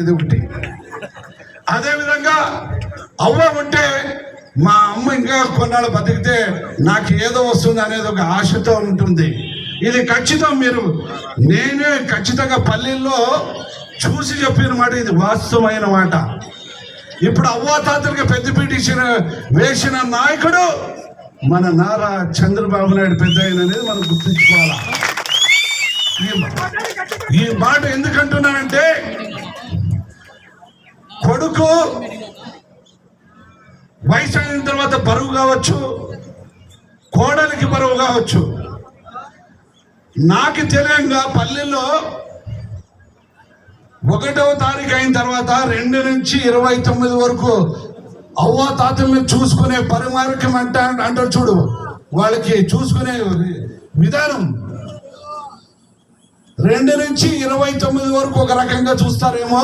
ఇది ఒకటి. అదేవిధంగా అవ్వ ఉంటే మా అమ్మ ఇంకా కొన్నాళ్ళు బతికితే నాకు ఏదో వస్తుంది అనేది ఒక ఆశతో ఉంటుంది. ఇది ఖచ్చితం మీరు. నేనే ఖచ్చితంగా పల్లెల్లో చూసి చెప్పిన మాట ఇది వాస్తవమైన మాట. ఇప్పుడు అవ్వాతాతలకి పెద్దపీట ఇచ్చిన వేసిన నాయకుడు మన నారా చంద్రబాబు నాయుడు పెద్ద అనేది మనం గుర్తుంచుకోవాలి? ఈ మాట ఎందుకంటున్నానంటే కొడుకు. వయసు అయిన తర్వాత బరువు కావచ్చు కోడలికి బరువు కావచ్చు. నాకు తెలియంగా పల్లెల్లో ఒకటవ తారీఖు అయిన తర్వాత రెండు నుంచి ఇరవై తొమ్మిది వరకు అవ్వ తాతల్ని చూసుకునే పరిమార్గం అంట అంటారు చూడు. వాళ్ళకి చూసుకునే విధానం. రెండు నుంచి ఇరవై తొమ్మిది వరకు ఒక రకంగా చూస్తారేమో?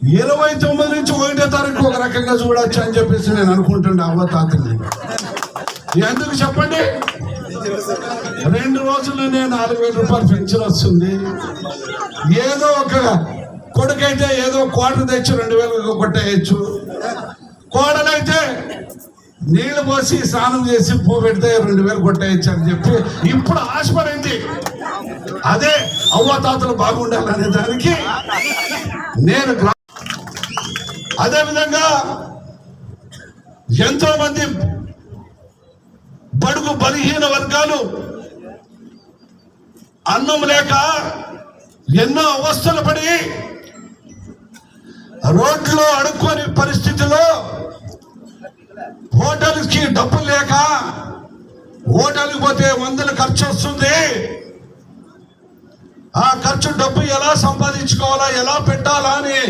ఇరవై తొమ్మిది నుంచి ఒకటో తారీఖు ఒక రకంగా చూడొచ్చు అని చెప్పేసి నేను అనుకుంటుండే అవ్వాతాతల్ని ఎందుకు చెప్పండి? రెండు రోజుల్లోనే నాలుగు వేల రూపాయలు పెన్షన్ వస్తుంది. ఏదో ఒక కొడుకైతే ఏదో కోట తెచ్చి రెండు వేలు కొట్టేయచ్చు. కోడలైతే నీళ్ళు పోసి స్నానం చేసి పూ పెడితే రెండు వేలు కొట్టేయచ్చు అని చెప్పి ఇప్పుడు ఆశపడింది. అదే అవ్వతాతలు బాగుండాలనే దానికి నేను అదేవిధంగా ఎంతో మంది బడుగు బలహీన వర్గాలు అన్నం లేక ఎన్నో అవస్థలు పడి రోడ్లో అడుక్కొని పరిస్థితిలో హోటల్కి డబ్బులు లేక హోటల్కి పోతే వందలు ఖర్చు వస్తుంది. ఆ ఖర్చు డబ్బు ఎలా సంపాదించుకోవాలా ఎలా పెట్టాలా అని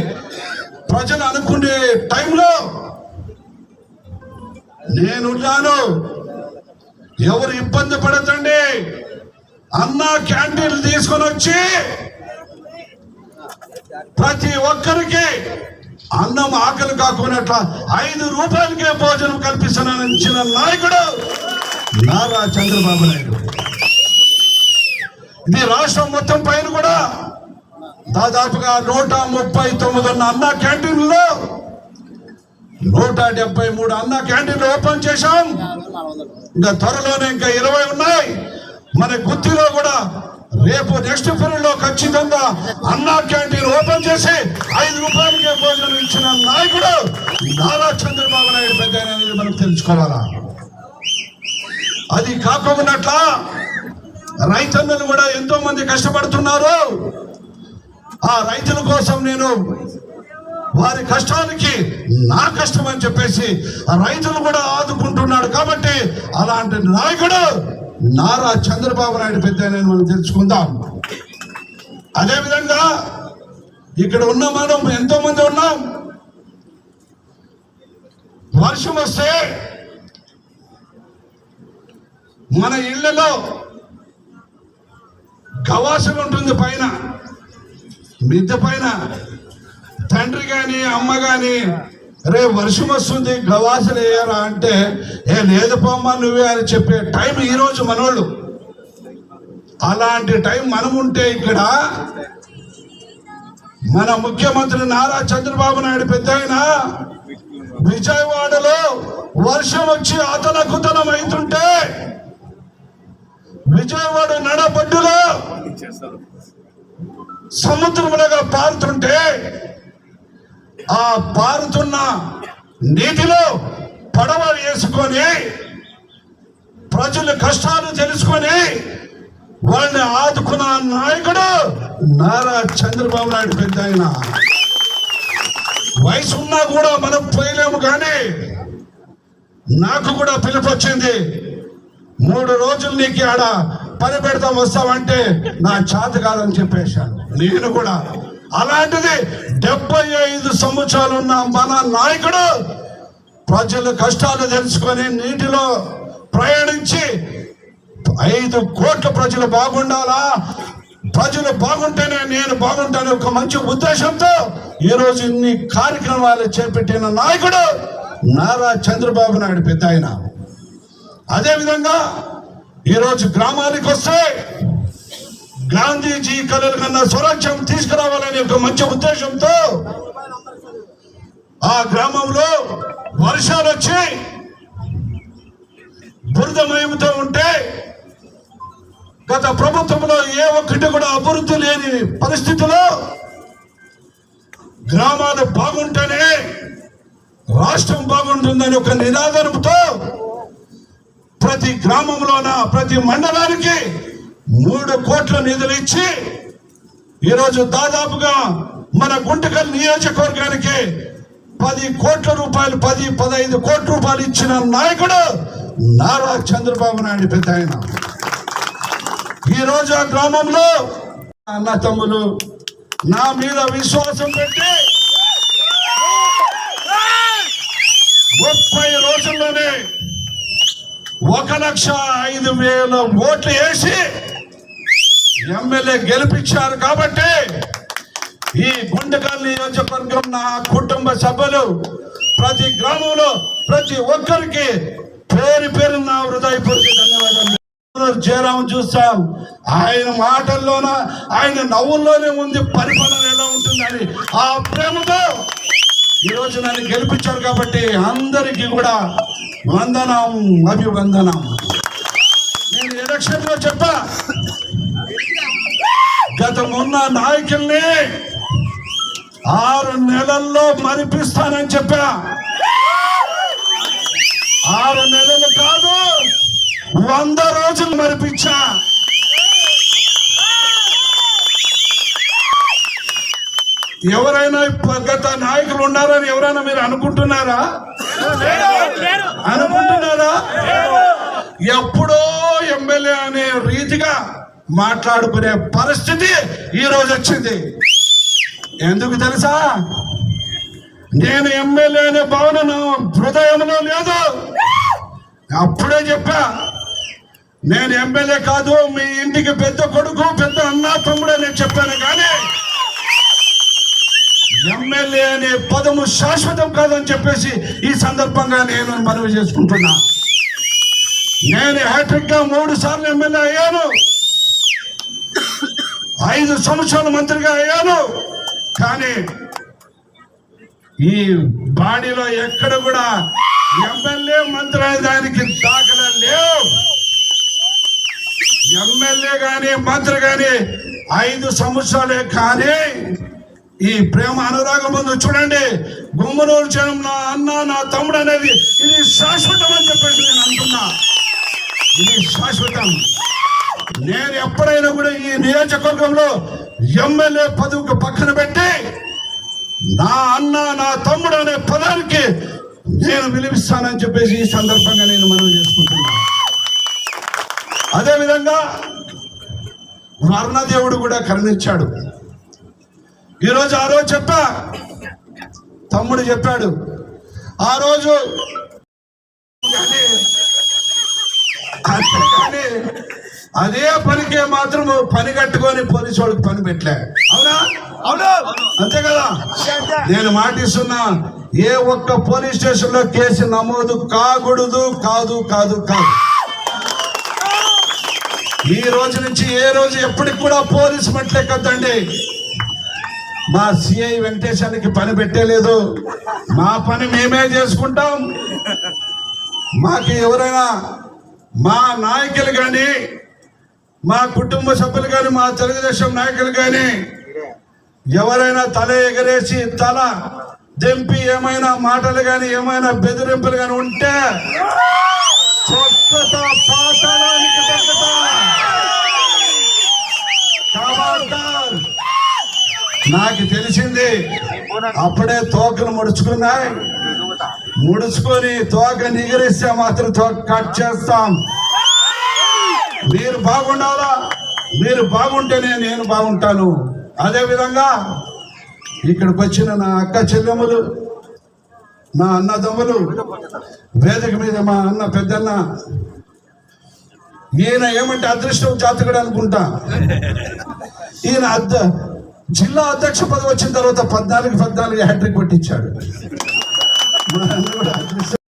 ప్రజలు అనుకునే టైంలో నేనున్నాను ఎవరు ఇబ్బంది పడతండి అన్న క్యాంటీన్లు తీసుకొని వచ్చి ప్రతి ఒక్కరికి అన్నం ఆకలి కాకుండా ఐదు రూపాయలకే భోజనం కల్పిస్తానని చిన్న నాయకుడు నారా చంద్రబాబు నాయుడు. ఇది రాష్ట్రం మొత్తం పైన కూడా దాదాపుగా నూట ముప్పై తొమ్మిది ఉన్న అన్న క్యాంటీన్లో నూట డెబ్బై మూడు అన్న క్యాంటీన్లు ఓపెన్ చేశాం. ఇంకా త్వరలోనే ఇంకా ఇరవై ఉన్నాయి. మన గుత్తిలో కూడా రేపు నెక్స్ట్లో ఖచ్చితంగా అన్నా క్యాంటీన్ ఓపెన్ చేసి ఐదు రూపాయలకే భోజనం ఇచ్చిన నాయకుడు నారా చంద్రబాబు నాయుడు పెద్ద అనేది మనం తెలుసుకోవాలా? అది కాకుండా రైతన్నలు కూడా ఎంతో మంది కష్టపడుతున్నారు. ఆ రైతుల కోసం నేను వారి కష్టానికి నా కష్టం అని చెప్పేసి రైతులు కూడా ఆదుకుంటున్నాడు కాబట్టి అలాంటి నాయకుడు నారా చంద్రబాబు నాయుడు పెద్ద మనం తెలుసుకుందాం. అదేవిధంగా ఇక్కడ ఉన్న మనం ఎంతో మంది ఉన్నాం. వర్షం వస్తే మన ఇళ్ళలో గవాసం ఉంటుంది పైన. మిద్దె పైన తండ్రి కానీ అమ్మ కానీ రే వర్షం వస్తుంది గవాసలు వేయరా? అంటే ఏ లేదు పోమ్మా నువ్వే అని చెప్పే టైం ఈరోజు మనోళ్ళు. అలాంటి టైం మనం ఉంటే ఇక్కడ మన ముఖ్యమంత్రి నారా చంద్రబాబు నాయుడు పెద్ద ఆయన విజయవాడలో వర్షం వచ్చి అతనకుతనం అవుతుంటే విజయవాడ నడబడ్డులో సముద్రములుగా పారుతుంటే ఆ పారుతున్న నీటిలో పడవలు వేసుకొని ప్రజల కష్టాలు తెలుసుకొని వాళ్ళని ఆదుకున్న నాయకుడు నారా చంద్రబాబు నాయుడు పెద్ద ఆయన. వయసు ఉన్నా కూడా మనం పోయలేము కానీ నాకు కూడా పిలుపు వచ్చింది మూడు రోజులు నీకు ఆడ పని పెడతాం వస్తామంటే నా చేత కాదని చెప్పేశాను. నేను కూడా అలాంటిది డెబ్బై ఐదు సంవత్సరాలు ఉన్న మన నాయకుడు ప్రజల కష్టాలు తెలుసుకొని నీటిలో ప్రయాణించి ఐదు కోట్ల ప్రజలు బాగుండాలా? ప్రజలు బాగుంటేనే నేను బాగుంటాను ఒక మంచి ఉద్దేశంతో ఈరోజు ఇన్ని కార్యక్రమాలు చేపట్టిన నాయకుడు నారా చంద్రబాబు నాయుడు పెద్ద ఆయన అదేవిధంగా ఈరోజు గ్రామానికి వస్తే గాంధీజీ కలలు కన్నా స్వరాజ్యం తీసుకురావాలనే ఒక మంచి ఉద్దేశంతో ఆ గ్రామంలో వర్షాలు వచ్చి బురదమయంతో ఉంటే గత ప్రభుత్వంలో ఏ ఒక్కటి కూడా అభివృద్ధి లేని పరిస్థితిలో గ్రామాలు బాగుంటేనే రాష్ట్రం బాగుంటుందని ఒక నినాదంతో ప్రతి గ్రామంలోన ప్రతి మండలానికి మూడు కోట్ల నిధులు ఇచ్చి ఈరోజు దాదాపుగా మన గుంటకల్ నియోజకవర్గానికి పది కోట్ల రూపాయలు పది పదహైదు కోట్ల రూపాయలు ఇచ్చిన నాయకుడు నారా చంద్రబాబు నాయుడు పెద్ద ఆయన. ఈరోజు ఆ గ్రామంలో అన్న తమ్ములు నా మీద విశ్వాసం పెట్టి ముప్పై రోజుల్లోనే ఒక లక్ష ఐదు వేల ఓట్లు వేసి ఎమ్మెల్యే గెలిపించారు కాబట్టి ఈ గుండెకల్ నియోజకవర్గం నా కుటుంబ సభ్యులు ప్రతి గ్రామంలో ప్రతి ఒక్కరికి పేరు పేరు నా హృదయపూర్వక ధన్యవాదాలు. జయరాం చూస్తాం. ఆయన మాటల్లోన ఆయన నవ్వుల్లోనే ఉంది పరిపాలన ఎలా ఉంటుందని. ఆ ప్రేమతో ఈరోజు నన్ను గెలిపించారు కాబట్టి అందరికీ కూడా వందనం అభివందనం. నేను ఎలక్షన్లో చెప్పా ఉన్న నాయకుల్ని ఆరు నెలల్లో మరిపిస్తానని చెప్పా. ఆరు నెలలు కాదు వంద రోజులు మరిపించా. ఎవరైనా గత నాయకులు ఉన్నారని ఎవరైనా మీరు అనుకుంటున్నారా? అనుకుంటున్నారా? ఎప్పుడో ఎమ్మెల్యే అనే రీతిగా మాట్లాడుకునే పరిస్థితి ఈరోజు వచ్చింది. ఎందుకు తెలుసా? నేను ఎమ్మెల్యే అనే భావన హృదయంలో లేదు. అప్పుడే చెప్పా నేను ఎమ్మెల్యే కాదు మీ ఇంటికి పెద్ద కొడుకు పెద్ద అన్న తమ్ముడు నేను చెప్పాను కానీ ఎమ్మెల్యే అనే పదము శాశ్వతం కాదని చెప్పేసి ఈ సందర్భంగా నేను మనవి చేసుకుంటున్నా. నేను హ్యాట్రిక్గా మూడు సార్లు ఎమ్మెల్యే అయ్యాను. ఐదు సంవత్సరాలు మంత్రిగా అయ్యాను. కానీ ఈ బాడీలో ఎక్కడ కూడా ఎమ్మెల్యే మంత్రి దానికి దాఖలా లేవు. ఎమ్మెల్యే కానీ మంత్రి కానీ ఐదు సంవత్సరాలే కానీ ఈ ప్రేమ అనురాగం ముందు చూడండి. గుమ్మనూరు జనం నా అన్న నా తమ్ముడు అనేది ఇది శాశ్వతం అని చెప్పేసి నేను అంటున్నా ఇది శాశ్వతం. నేను ఎప్పుడైనా కూడా ఈ నియోజకవర్గంలో ఎమ్మెల్యే పదవికి పక్కన పెట్టి నా అన్న నా తమ్ముడు అనే పదానికి నేను విలువిస్తానని చెప్పేసి ఈ సందర్భంగా నేను మనవి చేసుకుంటున్నాను. అదేవిధంగా వర్ణదేవుడు కూడా కరుణించాడు. ఈరోజు ఆ రోజు చెప్పా తమ్ముడు చెప్పాడు ఆ రోజు కానీ కానీ అదే పనికే మాత్రం పని కట్టుకొని పోలీసు వాళ్ళకి పని పెట్టలే. అవునా? అవును. అంతే కదా? నేను మాటిస్తున్నా ఏ ఒక్క పోలీస్ స్టేషన్లో కేసు నమోదు కాకూడదు కాదు కాదు కాదు. ఈ రోజు నుంచి ఏ రోజు ఎప్పటికి కూడా పోలీస్ మెట్లే కదండి మా సిఐ వెంకటేశానికి పని పెట్టలేదు మా పని మేమే చేసుకుంటాం. మాకు ఎవరైనా మా నాయకులు కానీ మా కుటుంబ సభ్యులు కానీ మా తెలుగుదేశం నాయకులు కానీ ఎవరైనా తల ఎగరేసి తల దింపి ఏమైనా మాటలు కానీ ఏమైనా బెదిరింపులు కానీ ఉంటే నాకు తెలిసింది అప్పుడే తోకలు ముడుచుకున్నాయి. ముడుచుకొని తోక నిగిరిస్తే మాత్రం తోక కట్ చేస్తాం. మీరు బాగుండాలా? మీరు బాగుంటేనే నేను బాగుంటాను. అదేవిధంగా ఇక్కడికి వచ్చిన నా అక్క చెల్లెములు నా అన్నదమ్ములు వేదిక మీద మా అన్న పెద్దన్న ఈయన ఏమంటే అదృష్టం జాతకుడు అనుకుంటా. ఈయన అద్ద జిల్లా అధ్యక్ష పదవి వచ్చిన తర్వాత పద్నాలుగు పద్నాలుగు హ్యాట్రిక్ పట్టించాడు మా అన్న కూడా అదృష్టం